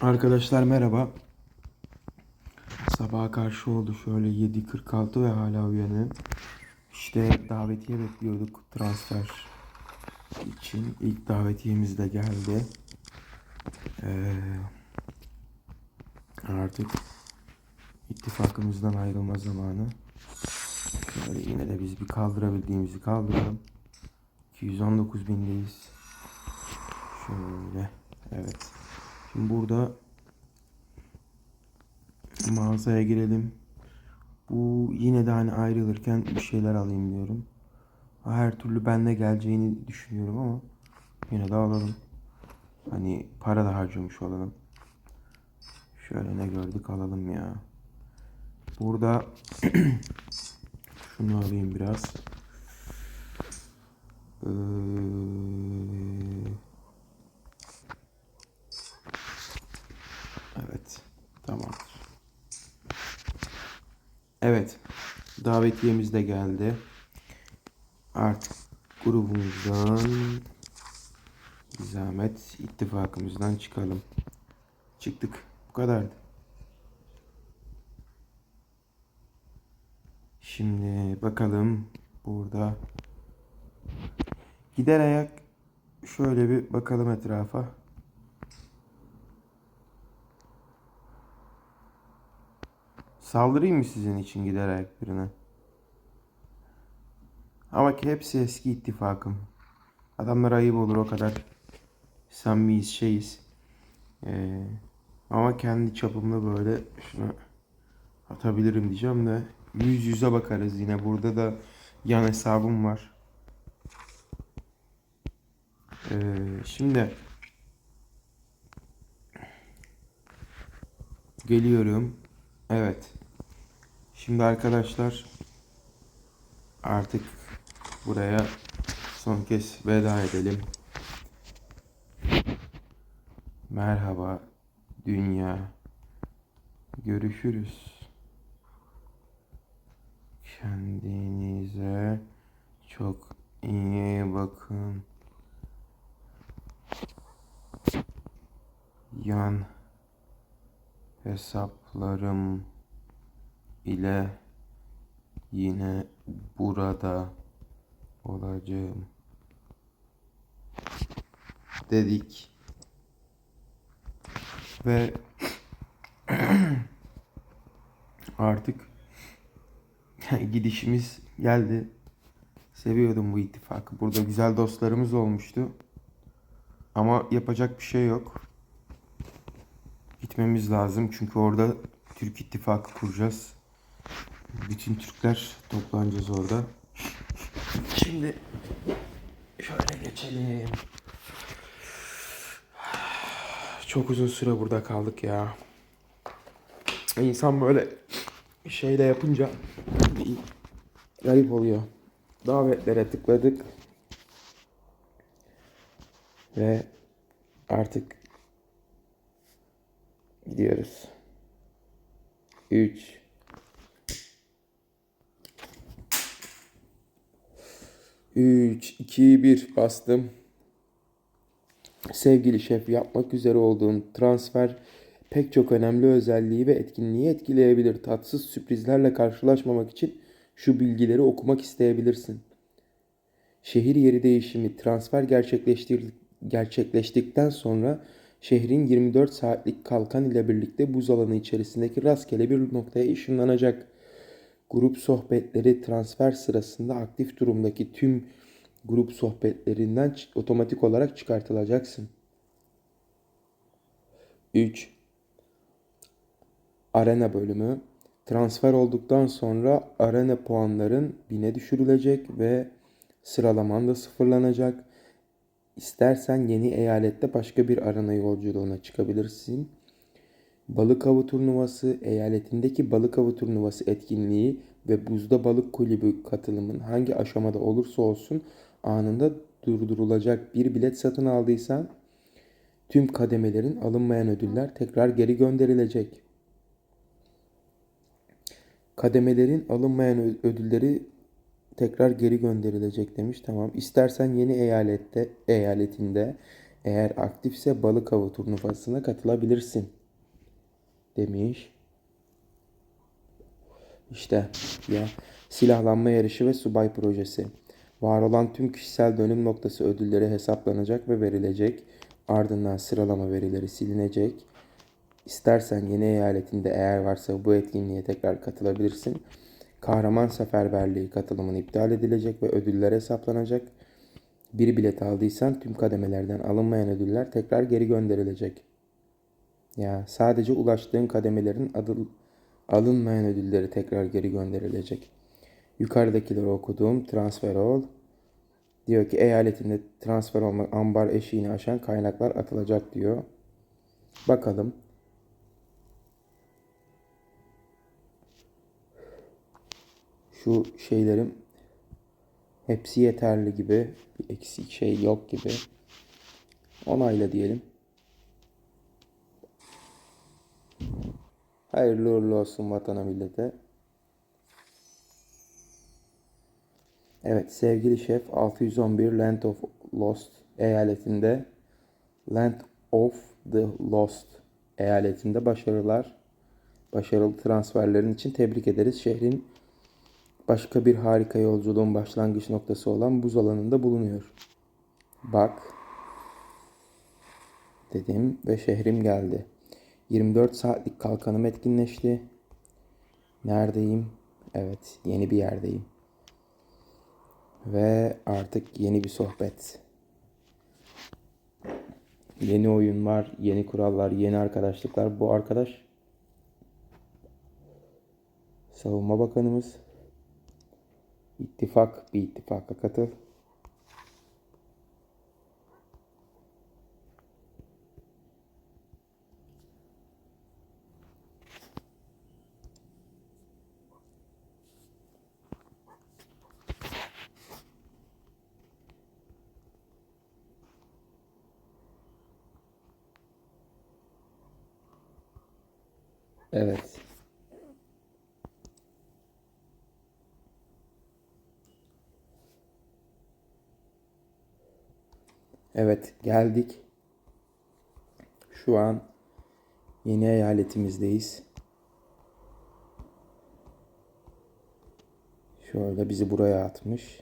Arkadaşlar merhaba. Sabaha karşı oldu şöyle 7.46 ve hala uyanığım. İşte davetiye bekliyorduk transfer için. İlk davetiyemiz de geldi. Ee, artık ittifakımızdan ayrılma zamanı. Şöyle yine de biz bir kaldırabildiğimizi kaldıralım. 219 bindeyiz. Şöyle. Evet. Şimdi burada mağazaya girelim. Bu yine de hani ayrılırken bir şeyler alayım diyorum. Her türlü bende geleceğini düşünüyorum ama yine de alalım. Hani para da harcamış olalım. Şöyle ne gördük alalım ya. Burada şunu alayım biraz. Ee, Evet. Tamamdır. Evet. Davetiyemiz de geldi. Artık grubumuzdan zahmet ittifakımızdan çıkalım. Çıktık. Bu kadardı. Şimdi bakalım burada gider ayak şöyle bir bakalım etrafa. Saldırayım mı sizin için gider ayak birine? Ama ki hepsi eski ittifakım. Adamlar ayıp olur o kadar. Samimiyiz şeyiz. Ee, ama kendi çapımda böyle şunu atabilirim diyeceğim de yüz yüze bakarız yine. Burada da yan hesabım var. Ee, şimdi geliyorum. Evet. Şimdi arkadaşlar artık buraya son kez veda edelim. Merhaba dünya. Görüşürüz. Kendinize çok iyi bakın. Yan hesaplarım ile yine burada olacağım dedik ve artık gidişimiz geldi. Seviyordum bu ittifakı. Burada güzel dostlarımız olmuştu. Ama yapacak bir şey yok. Gitmemiz lazım çünkü orada Türk İttifakı kuracağız. Bütün Türkler toplanacağız orada. Şimdi şöyle geçelim. Çok uzun süre burada kaldık ya. İnsan böyle şeyle yapınca garip oluyor. Davetlere tıkladık. Ve artık gidiyoruz. 3 3 2 1 bastım. Sevgili şef yapmak üzere olduğun transfer pek çok önemli özelliği ve etkinliği etkileyebilir. Tatsız sürprizlerle karşılaşmamak için şu bilgileri okumak isteyebilirsin. Şehir yeri değişimi transfer gerçekleştir gerçekleştikten sonra şehrin 24 saatlik kalkan ile birlikte buz alanı içerisindeki rastgele bir noktaya ışınlanacak. Grup sohbetleri transfer sırasında aktif durumdaki tüm grup sohbetlerinden otomatik olarak çıkartılacaksın. 3. Arena bölümü. Transfer olduktan sonra arena puanların bine düşürülecek ve sıralaman da sıfırlanacak. İstersen yeni eyalette başka bir arena yolculuğuna çıkabilirsin. Balık avı turnuvası, eyaletindeki balık avı turnuvası etkinliği ve buzda balık kulübü katılımın hangi aşamada olursa olsun anında durdurulacak bir bilet satın aldıysan tüm kademelerin alınmayan ödüller tekrar geri gönderilecek. Kademelerin alınmayan ödülleri tekrar geri gönderilecek demiş. Tamam. İstersen yeni eyalette, eyaletinde Eğer aktifse balık avı turnuvasına katılabilirsin. Demiş. İşte ya silahlanma yarışı ve subay projesi. Var olan tüm kişisel dönüm noktası ödülleri hesaplanacak ve verilecek. Ardından sıralama verileri silinecek. İstersen yeni eyaletinde eğer varsa bu etkinliğe tekrar katılabilirsin. Kahraman seferberliği katılımın iptal edilecek ve ödüller hesaplanacak. Bir bilet aldıysan tüm kademelerden alınmayan ödüller tekrar geri gönderilecek. Ya sadece ulaştığın kademelerin adı, alınmayan ödülleri tekrar geri gönderilecek. Yukarıdakileri okuduğum transfer ol. Diyor ki eyaletinde transfer olmak ambar eşiğini aşan kaynaklar atılacak diyor. Bakalım. Şu şeylerim hepsi yeterli gibi. Bir eksik şey yok gibi. Onayla diyelim. Hayırlı uğurlu olsun vatana millete. Evet sevgili şef 611 Land of Lost eyaletinde Land of the Lost eyaletinde başarılar. Başarılı transferlerin için tebrik ederiz. Şehrin başka bir harika yolculuğun başlangıç noktası olan buz alanında bulunuyor. Bak dedim ve şehrim geldi. 24 saatlik kalkanım etkinleşti. Neredeyim? Evet, yeni bir yerdeyim. Ve artık yeni bir sohbet. Yeni oyun var, yeni kurallar, yeni arkadaşlıklar. Bu arkadaş Savunma Bakanımız. İttifak, bir ittifaka katıl. Evet. Evet, geldik. Şu an yeni eyaletimizdeyiz. Şöyle bizi buraya atmış.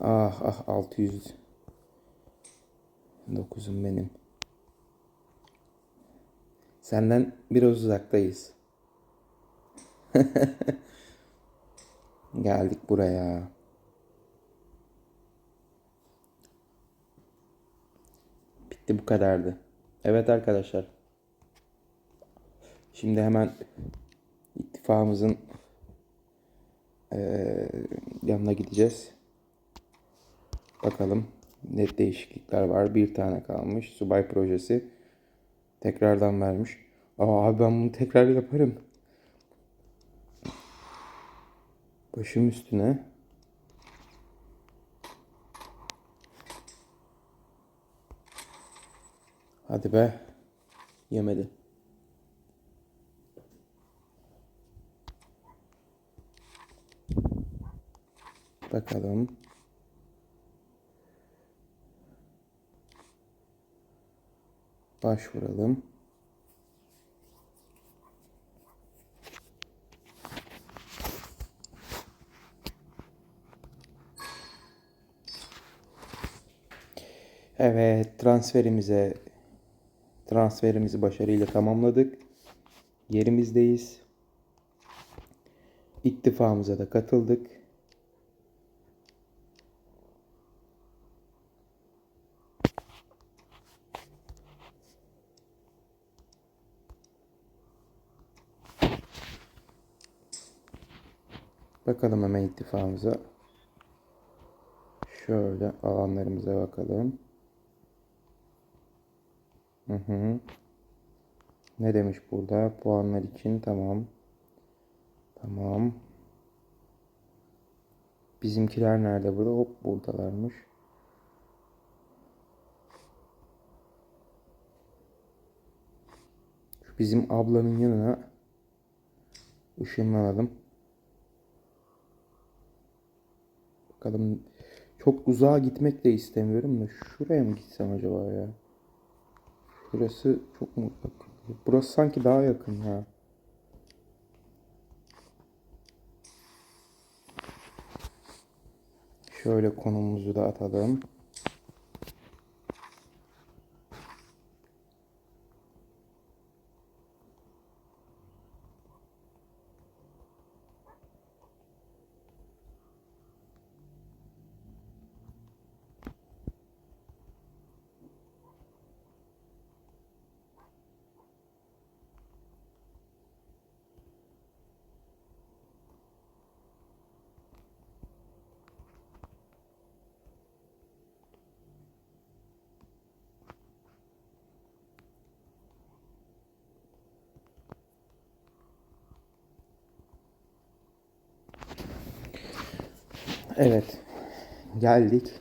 Ah ah 600 9'um benim. Senden biraz uzaktayız. Geldik buraya. Bitti bu kadardı. Evet arkadaşlar. Şimdi hemen ittifakımızın eee, yanına gideceğiz. Bakalım ne değişiklikler var. Bir tane kalmış. Subay projesi tekrardan vermiş. Aa abi ben bunu tekrar yaparım. Başım üstüne. Hadi be. Yemedi. Bakalım. Başvuralım. Evet, transferimize transferimizi başarıyla tamamladık. Yerimizdeyiz. İttifakımıza da katıldık. Bakalım hemen ittifakımıza. Şöyle alanlarımıza bakalım. Hı hı. Ne demiş burada? Puanlar için tamam. Tamam. Bizimkiler nerede burada? Hop buradalarmış. Şu bizim ablanın yanına ışınlanalım. Bakalım Çok uzağa gitmek de istemiyorum da şuraya mı gitsem acaba ya? Burası çok mu? Burası sanki daha yakın ya. Şöyle konumumuzu da atalım. Evet. Geldik.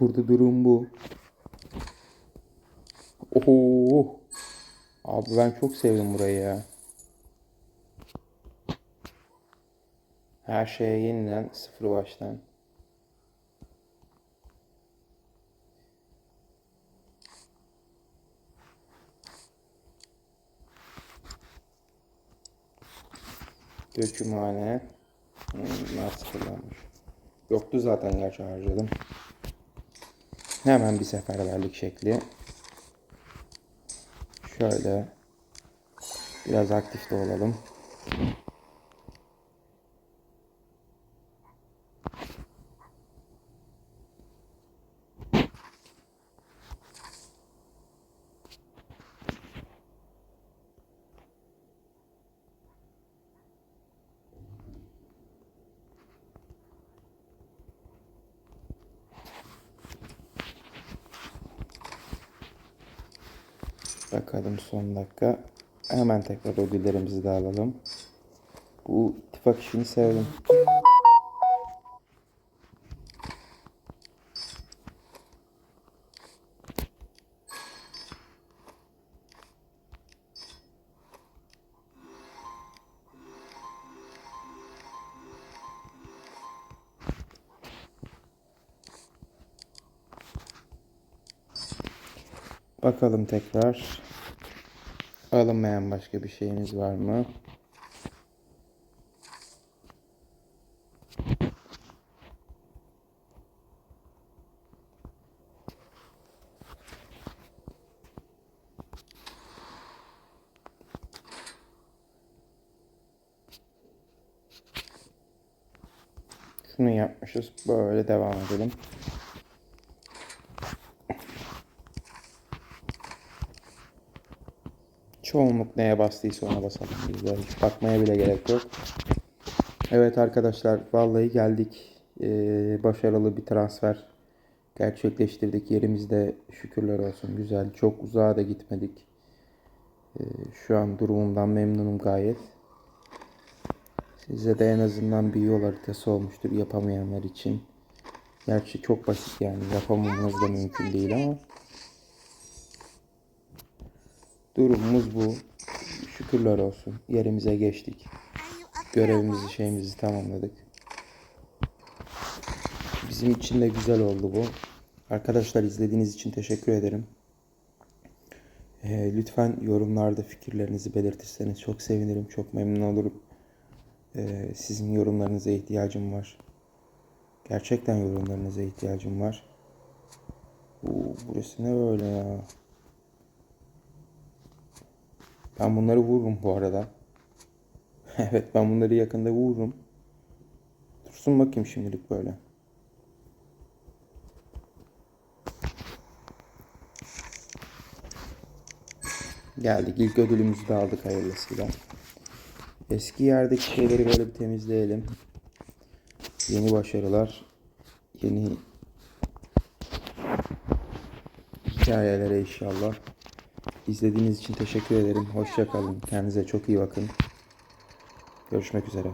Burada durum bu. Oho. Abi ben çok sevdim burayı ya. Her şeye yeniden sıfır baştan. Dökümhane. Hmm, nasıl kullanmış? Yoktu zaten gerçi harcadım. Hemen bir seferberlik şekli. Şöyle biraz aktif de olalım. Bakalım son dakika. Hemen tekrar ödüllerimizi de alalım. Bu ittifak işini sevdim. Bakalım tekrar. Alınmayan başka bir şeyimiz var mı? Şunu yapmışız. Böyle devam edelim. Çoğunluk neye bastıysa ona basalım. Bizde hiç bakmaya bile gerek yok. Evet arkadaşlar vallahi geldik. Ee, başarılı bir transfer gerçekleştirdik. Yerimizde şükürler olsun güzel. Çok uzağa da gitmedik. Ee, şu an durumumdan memnunum gayet. Size de en azından bir yol haritası olmuştur yapamayanlar için. Gerçi çok basit yani yapamamız da mümkün değil ama. Durumumuz bu. Şükürler olsun. Yerimize geçtik. Görevimizi şeyimizi tamamladık. Bizim için de güzel oldu bu. Arkadaşlar izlediğiniz için teşekkür ederim. Ee, lütfen yorumlarda fikirlerinizi belirtirseniz çok sevinirim. Çok memnun olurum. Ee, sizin yorumlarınıza ihtiyacım var. Gerçekten yorumlarınıza ihtiyacım var. Oo, burası ne böyle ya? Ben bunları vururum bu arada. evet ben bunları yakında vururum. Dursun bakayım şimdilik böyle. Geldik. İlk ödülümüzü de aldık hayırlısıyla. Eski yerdeki şeyleri böyle bir temizleyelim. Yeni başarılar. Yeni hikayelere inşallah. İzlediğiniz için teşekkür ederim. Hoşça kalın. Kendinize çok iyi bakın. Görüşmek üzere.